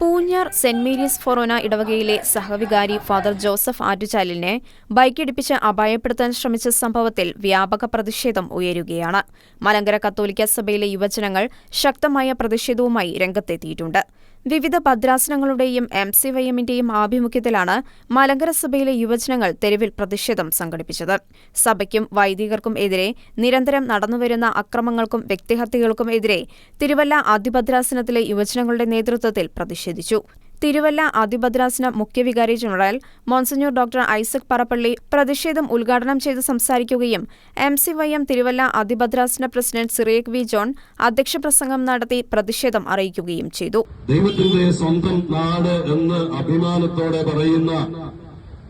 Poonjar saint Mary's ഫൊറോന ഇടവകയിലെ സഹവികാരി father Joseph ആറ്റുചാലിനെ ബൈക്കിടിപ്പിച്ച് അപായപ്പെടുത്താൻ ശ്രമിച്ച സംഭവത്തിൽ വ്യാപക പ്രതിഷേധം ഉയരുകയാണ്. മലങ്കര കത്തോലിക്ക സഭയിലെ യുവജനങ്ങൾ ശക്തമായ പ്രതിഷേധവുമായി രംഗത്തെത്തിയിട്ടുണ്ട്. വിവിധ ഭദ്രാസനങ്ങളുടെയും എം സി വൈ എമ്മിന്റെയും ആഭിമുഖ്യത്തിലാണ് മലങ്കര സഭയിലെ യുവജനങ്ങൾ തെരുവിൽ പ്രതിഷേധം സംഘടിപ്പിച്ചത്. സഭയ്ക്കും വൈദികർക്കും എതിരെ നിരന്തരം നടന്നുവരുന്ന അക്രമങ്ങൾക്കും വ്യക്തിഹത്യകൾക്കും എതിരെ തിരുവല്ല അതിഭദ്രാസനത്തിലെ യുവജനങ്ങളുടെ നേതൃത്വത്തിൽ പ്രതിഷേധിച്ചു. തിരുവല്ല അതിഭദ്രാസന മുഖ്യവികാരി general monsignor doctor Isaac Parappally പ്രതിഷേധം ഉദ്ഘാടനം ചെയ്ത് സംസാരിക്കുകയും M C Y M Thiruvalla അതിഭദ്രാസന president Cyriac V John അധ്യക്ഷ പ്രസംഗം നടത്തി പ്രതിഷേധം അറിയിക്കുകയും ചെയ്തു. ദൈവത്തിന്റെ സ്വന്തം നാട് എന്ന് അഭിമാനത്തോടെ പറയുന്ന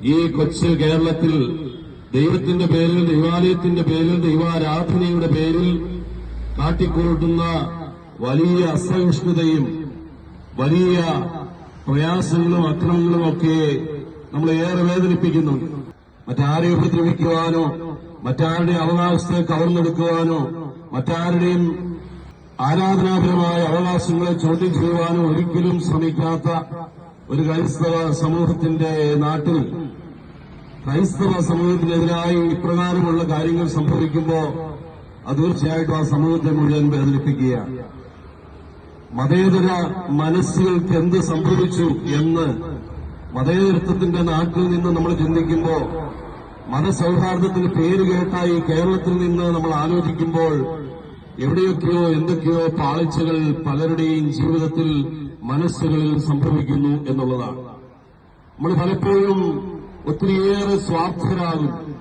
ഈ കൊച്ചു കേരളത്തിൽ ദൈവത്തിന്റെ പേരിൽ ദൈവാലയത്തിന്റെ പേരിൽ ദൈവാരാധനയുടെ പേരിൽ കാട്ടിക്കൂട്ടുന്ന വലിയ അസഹിഷ്ണുതയും വലിയ പ്രയാസങ്ങളും അക്രമങ്ങളും ഒക്കെ നമ്മളെ ഏറെ വേദനിപ്പിക്കുന്നുണ്ട് മറ്റാരെയും ഉപദ്രവിക്കുവാനോ മറ്റാരുടെ അവകാശത്തെ കവർന്നെടുക്കുവാനോ മറ്റാരുടെയും ആരാധനാപരമായ അവകാശങ്ങളെ ചോദ്യം ചെയ്യുവാനോ ഒരിക്കലും ശ്രമിക്കാത്ത ഒരു ക്രൈസ്തവ സമൂഹത്തിന്റെ നാട്ടിൽ ക്രൈസ്തവ സമൂഹത്തിനെതിരായി ഇപ്രകാരമുള്ള കാര്യങ്ങൾ സംഭവിക്കുമ്പോൾ അത് തീർച്ചയായിട്ടും ആ സമൂഹത്തെ മുഴുവൻ വേദനിപ്പിക്കുകയാണ്. മതേതര മനസ്സുകൾക്ക് എന്ത് സംഭവിച്ചു എന്ന് മതേതരത്വത്തിന്റെ നാട്ടിൽ നിന്ന് നമ്മൾ ചിന്തിക്കുമ്പോൾ മതസൗഹാർദ്ദത്തിന് പേര് കേട്ട ഈ കേരളത്തിൽ നിന്ന് നമ്മൾ ആലോചിക്കുമ്പോൾ എവിടെയൊക്കെയോ എന്തൊക്കെയോ പാളിച്ചകൾ പലരുടെയും ജീവിതത്തിൽ മനസ്സുകളിൽ സംഭവിക്കുന്നു എന്നുള്ളതാണ്. നമ്മൾ പലപ്പോഴും ഒത്തിരിയേറെ സ്വാർത്ഥരാകും.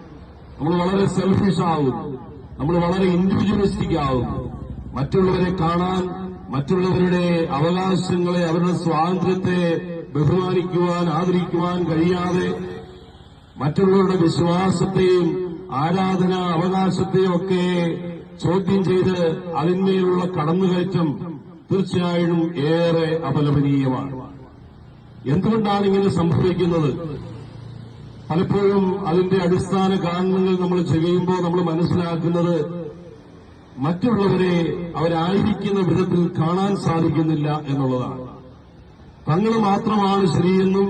നമ്മൾ വളരെ സെൽഫിഷ് ആവും. നമ്മൾ വളരെ ഇൻഡിവിജ്വലിസ്റ്റിക് ആവും. മറ്റുള്ളവരെ കാണാൻ മറ്റുള്ളവരുടെ അവകാശങ്ങളെ അവരുടെ സ്വാതന്ത്ര്യത്തെ ബഹുമാനിക്കുവാൻ ആദരിക്കുവാൻ കഴിയാതെ മറ്റുള്ളവരുടെ വിശ്വാസത്തെയും ആരാധന അവകാശത്തെയും ഒക്കെ ചോദ്യം ചെയ്ത് അതിന്മേലുള്ള കടന്നുകയറ്റം തീർച്ചയായും ഏറെ അപലപനീയമാണ്. എന്തുകൊണ്ടാണ് ഇങ്ങനെ സംഭവിക്കുന്നത്? പലപ്പോഴും അതിന്റെ അടിസ്ഥാന കാരണങ്ങൾ നമ്മൾ ചെയ്യുമ്പോൾ നമ്മൾ മനസ്സിലാക്കുന്നത് മറ്റുള്ളവരെ അവരായിരിക്കുന്ന വിധത്തിൽ കാണാൻ സാധിക്കുന്നില്ല എന്നുള്ളതാണ്. തങ്ങൾ മാത്രമാണ് ശരിയെന്നും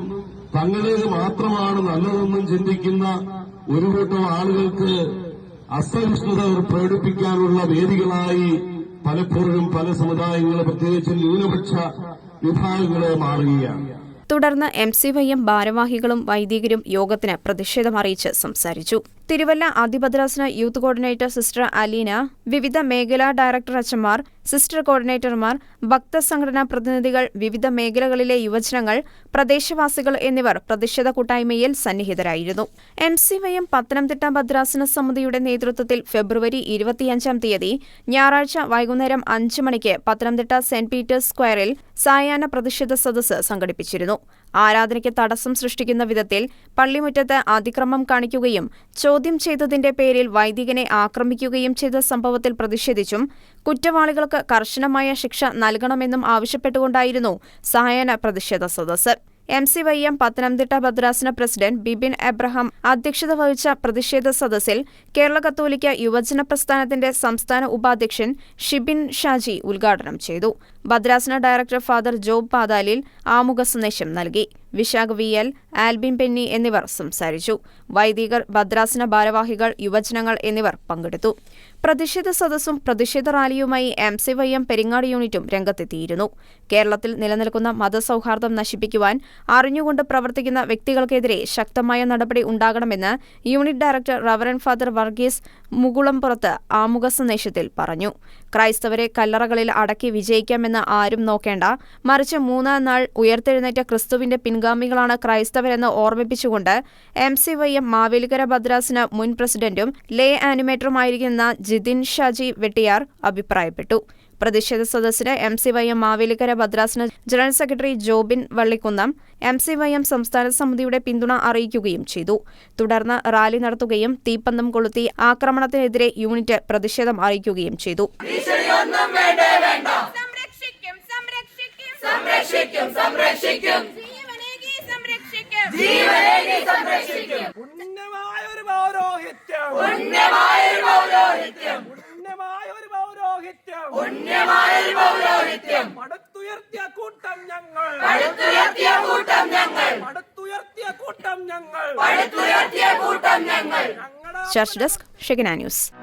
തങ്ങളേത് മാത്രമാണ് നല്ലതെന്നും ചിന്തിക്കുന്ന ഒരു കൂട്ടം ആളുകൾക്ക് അസഹിഷ്ണുത പ്രകടിപ്പിക്കാനുള്ള വേദികളായി പലപ്പോഴും പല സമുദായങ്ങളെ പ്രത്യേകിച്ച് ന്യൂനപക്ഷ വിഭാഗങ്ങളെ മാറുകയാണ്. തുടർന്ന് എം സി വൈ എം ഭാരവാഹികളും വൈദികരും യോഗത്തിന് പ്രതിഷേധം അറിയിച്ച് സംസാരിച്ചു. തിരുവല്ല അതിഭദ്രാസന യൂത്ത് കോർഡിനേറ്റർ സിസ്റ്റർ അലീന വിവിധ മേഖലാ ഡയറക്ടർ അച്ഛന്മാർ സിസ്റ്റർ കോർഡിനേറ്റർമാർ ഭക്തസംഘടനാ പ്രതിനിധികൾ വിവിധ മേഖലകളിലെ യുവജനങ്ങൾ പ്രദേശവാസികൾ എന്നിവർ പ്രതിഷേധ കൂട്ടായ്മയിൽ സന്നിഹിതരായിരുന്നു. M C Y M Pathanamthitta ഭദ്രാസന സമിതിയുടെ നേതൃത്വത്തിൽ ഫെബ്രുവരി ഇരുപത്തിയഞ്ചാം തീയതി ഞായറാഴ്ച വൈകുന്നേരം അഞ്ച് മണിക്ക് പത്തനംതിട്ട സെന്റ് പീറ്റേഴ്സ് സ്ക്വയറിൽ സായാഹ്ന പ്രതിഷേധ സദസ്സ് സംഘടിപ്പിച്ചിരുന്നു. ആരാധനയ്ക്ക് തടസ്സം സൃഷ്ടിക്കുന്ന വിധത്തിൽ പള്ളിമുറ്റത്ത് അതിക്രമം കാണിക്കുകയും ചോദ്യം ചെയ്തതിന്റെ പേരിൽ വൈദികനെ ആക്രമിക്കുകയും ചെയ്ത സംഭവത്തിൽ പ്രതിഷേധിച്ചും കുറ്റവാളികൾക്ക് കർശനമായ ശിക്ഷ നൽകണമെന്നും ആവശ്യപ്പെട്ടുകൊണ്ടായിരുന്നു സഹായന പ്രതിഷേധ സദസ്സ്. M C Y M Pathanamthitta ഭദ്രാസന പ്രസിഡന്റ് ബിബിൻ എബ്രഹാം അധ്യക്ഷത വഹിച്ച പ്രതിഷേധ സദസ്സിൽ കേരള കത്തോലിക്ക യുവജന പ്രസ്ഥാനത്തിന്റെ സംസ്ഥാന ഉപാധ്യക്ഷൻ ഷിബിൻ ഷാജി ഉദ്ഘാടനം ചെയ്തു. ഭദ്രാസന ഡയറക്ടർ ഫാദർ ജോബ് പാതാലിൽ ആമുഖ സന്ദേശം നൽകി. Vishakh V L Albin Penny എന്നിവർ സംസാരിച്ചു. വൈദികർ ഭദ്രാസന ഭാരവാഹികൾ യുവജനങ്ങൾ എന്നിവർ പങ്കെടുത്തു. പ്രതിഷേധ സദസ്സും പ്രതിഷേധ റാലിയുമായി M C Y M Peringad യൂണിറ്റും രംഗത്തെത്തിയിരുന്നു. കേരളത്തിൽ നിലനിൽക്കുന്ന മതസൗഹാർദ്ദം നശിപ്പിക്കുവാൻ അറിഞ്ഞുകൊണ്ട് പ്രവർത്തിക്കുന്ന വ്യക്തികൾക്കെതിരെ ശക്തമായ നടപടി ഉണ്ടാകണമെന്ന് unit director reverend father Varghese Mukulampurathu ആമുഖ സന്ദേശത്തിൽ പറഞ്ഞു. ക്രൈസ്തവരെ കല്ലറകളിൽ അടക്കി വിജയിക്കാമെന്ന് ആരും നോക്കേണ്ട മറിച്ച് മൂന്നാം നാൾ ഉയർത്തെഴുന്നേറ്റ ക്രിസ്തുവിന്റെ പിൻഗാമികളാണ് ക്രൈസ്തവരെന്ന് ഓർമ്മിപ്പിച്ചുകൊണ്ട് M C Y M Mavelikkara ഭദ്രാസിന് മുൻ പ്രസിഡന്റും ലേ ആനിമേറ്ററുമായിരിക്കുന്ന ജിതിൻ ഷാജി വെട്ടിയാർ അഭിപ്രായപ്പെട്ടു. പ്രതിഷേധ സദസ്സിന് M C Y M Mavelikkara ഭദ്രാസന general secretary Jobin Vallikunnam M C Y M സംസ്ഥാന സമിതിയുടെ പിന്തുണ അറിയിക്കുകയും ചെയ്തു. തുടർന്ന് റാലി നടത്തുകയും തീപ്പന്തം കൊളുത്തി ആക്രമണത്തിനെതിരെ യൂണിറ്റ് പ്രതിഷേധം അറിയിക്കുകയും ചെയ്തു. സംരക്ഷിക്കും സംരക്ഷിക്കും. സംരക്ഷിക്കും സംരക്ഷിക്കും. ജീവനേകി സംരക്ഷിക്കും. ഞങ്ങൾ. ഞങ്ങൾ. ഞങ്ങൾ. ഞങ്ങൾ. Church desk Shekinah news.